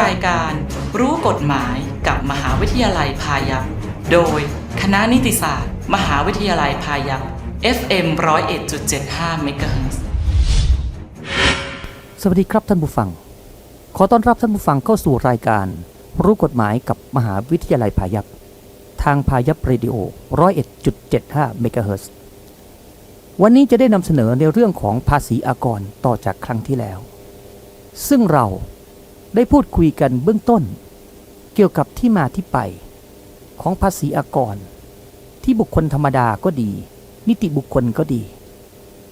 รายการรู้กฎหมายกับมหาวิทยาลัยพายัพโดยคณะนิติศาสตร์ มหาวิทยาลัยพายัพ FM 101.75 MHz สวัสดีครับท่านผู้ฟัง ขอต้อนรับท่านผู้ฟังเข้าสู่รายการ รู้กฎหมายกับมหาวิทยาลัยพายัพทางพายัพเรดิโอ101.75เมกะเฮิรตซ์วันนี้จะได้นำเสนอในเรื่องของภาษีอากรต่อจากครั้งที่แล้ว ซึ่งเรา ได้พูดคุยกันเบื้องต้น เกี่ยวกับที่มาที่ไป ของภาษีอากร ที่บุคคลธรรมดาก็ดี นิติบุคคลก็ดี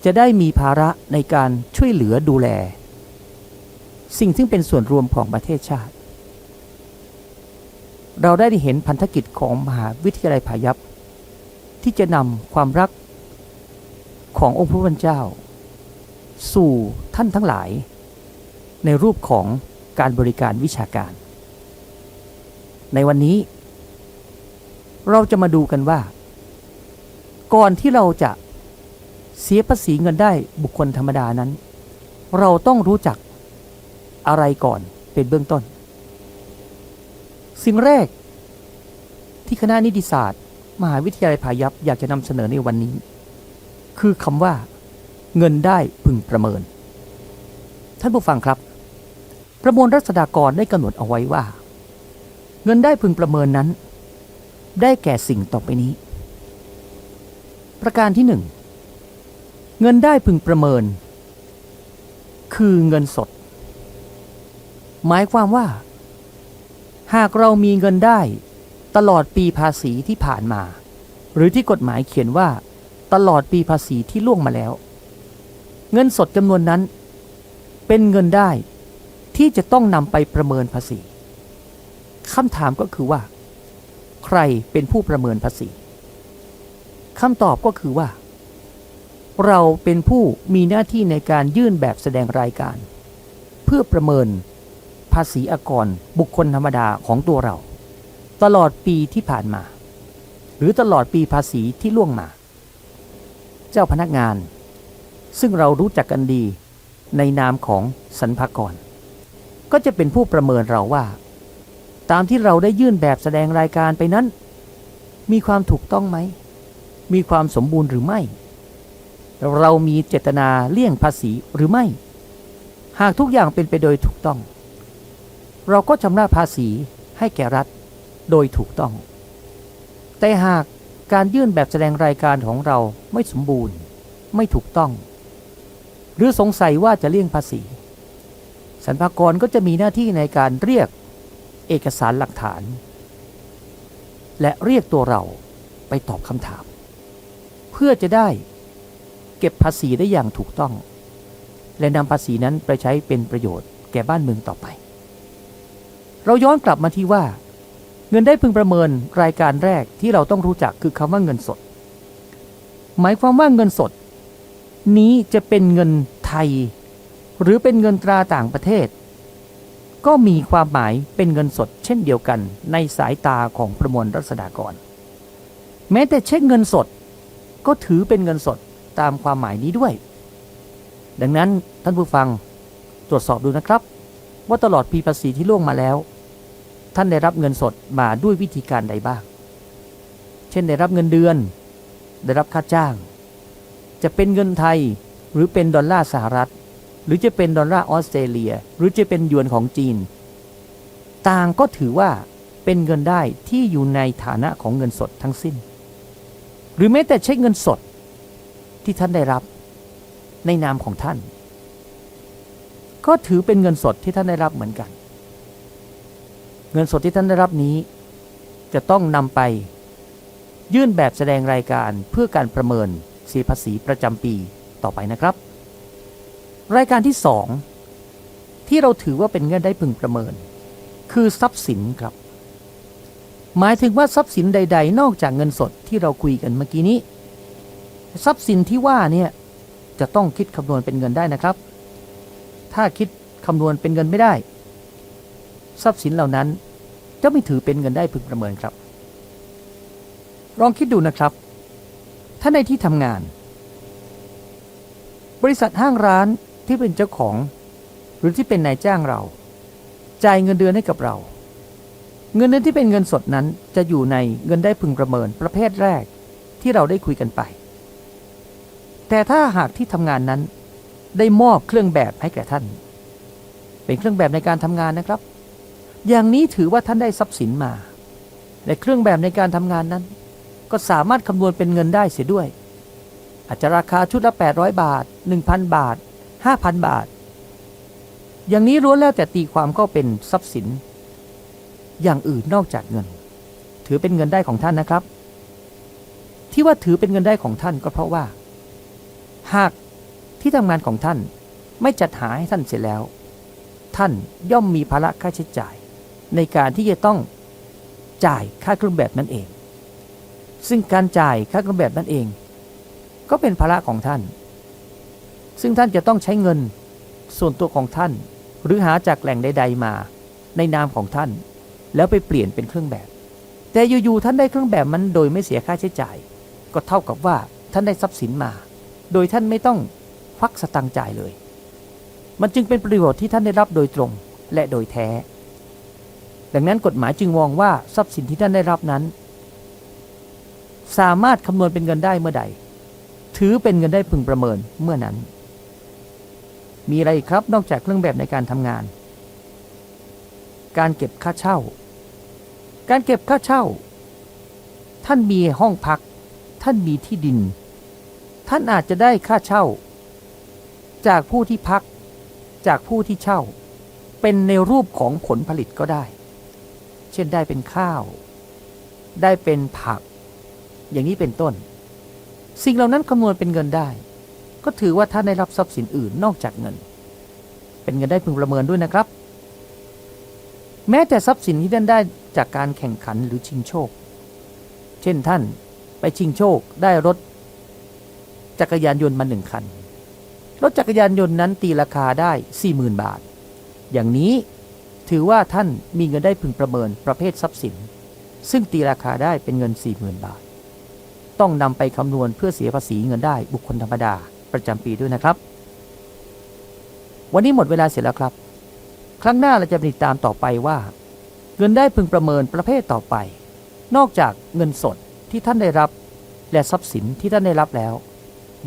จะได้มีภาระในการช่วยเหลือดูแล สิ่งซึ่งเป็นส่วนรวมของประเทศชาติ เราได้เห็นพันธกิจของมหาวิทยาลัยพายัพที่จะนำความรักขององค์พระผู้เป็นเจ้า สู่ท่านทั้งหลาย ในรูปของ การบริการวิชาการ ในวันนี้ เราจะมาดูกันว่า ก่อนที่เราจะเสียภาษีเงินได้บุคคลธรรมดานั้น เราต้องรู้จักอะไรก่อนเป็นเบื้องต้น สิ่งแรกที่คณะนิติศาสตร์ มหาวิทยาลัยพายัพอยากจะนำเสนอในวันนี้ คือคำว่า เงินได้พึงประเมิน ท่านผู้ฟังครับ ประมวลรัษฎากรได้กำหนดเอาไว้ว่า เงินได้พึงประเมินนั้น ได้แก่สิ่งต่อไปนี้ ประการที่หนึ่งเงินได้พึงประเมิน คือเงินสด หมายความว่า หากเรามีเงินได้ตลอดปีภาษีที่ผ่านมา หรือที่กฎหมายเขียนว่า ตลอดปีภาษีที่ล่วงมาแล้ว เงินสดจำนวนนั้น เป็นเงินได้ ที่จะต้องนำไปประเมินภาษีคำถามก็คือว่า ใครเป็นผู้ประเมินภาษีคำตอบก็คือว่า เราเป็นผู้มีหน้าที่ในการยื่นแบบแสดงรายการ เพื่อประเมินภาษีอากรบุคคลธรรมดาของตัวเรา ตลอดปีที่ผ่านมา หรือตลอดปีภาษีที่ล่วงมา เจ้าพนักงาน ซึ่งเรารู้จักกันดีในนามของสรรพากร ก็จะเป็นผู้ประเมินเราว่า ตามที่เราได้ยื่นแบบแสดงรายการไปนั้น มีความถูกต้องไหม มีความสมบูรณ์หรือไม่ เรามีเจตนาเลี่ยงภาษีหรือไม่ หากทุกอย่างเป็นไปโดยถูกต้อง เราก็ชำระภาษีให้แก่รัฐโดยถูกต้อง แต่หากการยื่นแบบแสดงรายการของเราไม่สมบูรณ์ ไม่ถูกต้อง หรือสงสัยว่าจะเลี่ยงภาษี สรรพากรก็จะมีหน้าที่ในการเรียกเอกสารหลักฐาน และเรียกตัวเราไปตอบคำถาม เพื่อจะได้เก็บภาษีได้อย่างถูกต้อง และนำภาษีนั้นไปใช้เป็นประโยชน์แก่บ้านเมืองต่อไป เราย้อนกลับมาที่ว่า เงินได้พึงประเมินรายการแรกที่เราต้องรู้จักคือคำว่าเงินสด หมายความว่าเงินสด นี้จะเป็นเงินไทย หรือเป็นเงินตราต่างประเทศ ก็มีความหมายเป็นเงินสดเช่นเดียวกันในสายตาของประมวลรัษฎากร แม้แต่เช็คเงินสด ก็ถือเป็นเงินสดตามความหมายนี้ด้วย ดังนั้นท่านผู้ฟังตรวจสอบดูนะครับ ว่าตลอดปีภาษีที่ล่วงมาแล้ว ท่านได้รับเงินสดมาด้วยวิธีการใดบ้าง เช่นได้รับเงินเดือน ได้รับค่าจ้าง จะเป็นเงินไทยหรือเป็นดอลลาร์สหรัฐ หรือจะเป็นดอลลาร์ออสเตรเลีย หรือจะเป็นหยวนของจีน ต่างก็ถือว่าเป็นเงินได้ที่อยู่ในฐานะของเงินสดทั้งสิ้น หรือแม้แต่ใช้เงินสดที่ท่านได้รับในนามของท่าน ก็ถือเป็นเงินสดที่ท่านได้รับเหมือนกัน เงินสดที่ท่านได้รับนี้ จะต้องนำไป ยื่นแบบแสดงรายการเพื่อการประเมินเสียภาษีประจำปีต่อไปนะครับ รายการที่สองที่เราถือว่าเป็นเงินได้พึงประเมิน คือทรัพย์สินครับ หมายถึงว่าทรัพย์สินใด ๆ นอกจากเงินสดที่เราคุยกันเมื่อกี้นี้ ทรัพย์สินที่ว่าเนี่ยจะต้องคิดคำนวณเป็นเงินได้นะครับ ถ้าคิดคำนวณเป็นเงินไม่ได้ ทรัพย์สินเหล่านั้นจะไม่ถือเป็นเงินได้พึงประเมินครับ ลองคิดดูนะครับ ถ้าในที่ทำงาน บริษัทห้างร้าน ที่เป็นเจ้าของ หรือที่เป็นนายจ้างเรา จ่ายเงินเดือนให้กับเรา เงินเดือนที่เป็นเงินสดนั้นจะอยู่ในเงินได้พึงประเมินประเภทแรกที่เราได้คุยกันไป แต่ถ้าหากที่ทำงานนั้นได้มอบเครื่องแบบให้แก่ท่าน เป็นเครื่องแบบในการทำงานนะครับ อย่างนี้ถือว่าท่านได้ทรัพย์สินมาและเครื่องแบบในการทำงานนั้น ก็สามารถคำนวณเป็นเงินได้เสียด้วย อาจจะราคาชุดละ 800 บาท 1,000 บาท 5,000 บาท อย่างนี้ล้วนแล้วแต่ตีความก็เป็นทรัพย์สิน อย่างอื่นนอกจากเงิน ถือเป็นเงินได้ของท่านนะครับ ที่ว่าถือเป็นเงินได้ของท่านก็เพราะว่า หากที่ทำงานของท่านไม่จัดหาให้ท่านเสร็จแล้ว ท่านย่อมมีภาระค่าใช้จ่าย ในการที่จะต้องจ่ายค่าเครื่องแบบนั่นเอง ซึ่งการจ่ายค่าเครื่องแบบนั่นเอง ก็เป็นภาระของท่าน ซึ่งท่านจะต้องใช้เงินส่วนตัวของท่าน หรือหาจากแหล่งใด ๆ มา ในนามของท่าน แล้วไปเปลี่ยนเป็นเครื่องแบบ แต่อยู่ๆท่านได้เครื่องแบบมันโดยไม่เสียค่าใช้จ่าย ก็เท่ากับว่าท่านได้ทรัพย์สินมา โดยท่านไม่ต้องควักสตังค์จ่ายเลย มันจึงเป็นประโยชน์ที่ท่านได้รับโดยตรงและโดยแท้ ดังนั้นกฎหมายจึงมองว่าทรัพย์สินที่ท่านได้รับนั้น สามารถคำนวณเป็นเงินได้เมื่อใด ถือเป็นเงินได้พึงประเมินเมื่อนั้น มีอะไรอีกครับนอกจากเครื่องแบบในการทำงาน การเก็บค่าเช่า การเก็บค่าเช่า ท่านมีห้องพัก ท่านมีที่ดิน ท่านอาจจะได้ค่าเช่า จากผู้ที่พัก จากผู้ที่เช่า เป็นในรูปของผลผลิตก็ได้ เช่นได้เป็นข้าว ได้เป็นผัก อย่างนี้เป็นต้น สิ่งเหล่านั้นคำนวณเป็นเงินได้ ก็ถือว่าท่านได้รับทรัพย์สินอื่นนอกจากเงิน เป็นเงินได้พึงประเมินด้วยนะครับ แม้แต่ทรัพย์สินที่ท่านได้จากการแข่งขันหรือชิงโชค เช่นท่านไปชิงโชคได้รถ จักรยานยนต์มาหนึ่งคัน รถจักรยานยนต์นั้นตีราคาได้ 40,000 บาท อย่างนี้ถือว่าท่านมีเงินได้พึงประเมินประเภททรัพย์สิน ซึ่งตีราคาได้เป็นเงิน 40,000 บาท ต้องนำไปคำนวณเพื่อเสียภาษีเงินได้บุคคลธรรมดา ประจำปีด้วยนะครับ วันนี้หมดเวลาเสร็จแล้วครับ ครั้งหน้าเราจะติดตามต่อไปว่า เงินได้พึงประเมินประเภทต่อไป นอกจากเงินสดที่ท่านได้รับและทรัพย์สินที่ท่านได้รับแล้ว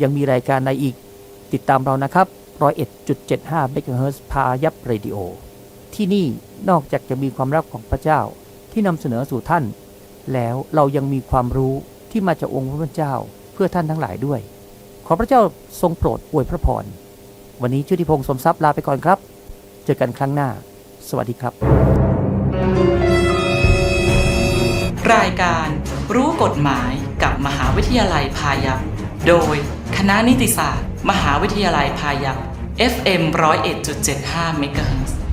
ยังมีรายการในอีก ติดตามเรานะครับ101.75เมกะเฮิรตซ์พายับเรดิโอที่นี่นอกจากจะมีความรักของพระเจ้าที่นำเสนอสู่ท่าน แล้วเรายังมีความรู้ที่มาจากองค์พระเจ้าเพื่อท่านทั้งหลายด้วย ขอพระเจ้าทรงโปรดอวยพระพร วันนี้ชุติพงศ์สมทรัพย์ลาไปก่อนครับ เจอกันครั้งหน้า สวัสดีครับ รายการรู้กฎหมายกับมหาวิทยาลัยพายัพโดยคณะนิติศาสตร์ มหาวิทยาลัยพายัพ FM 101.75เมกะเฮิรตซ์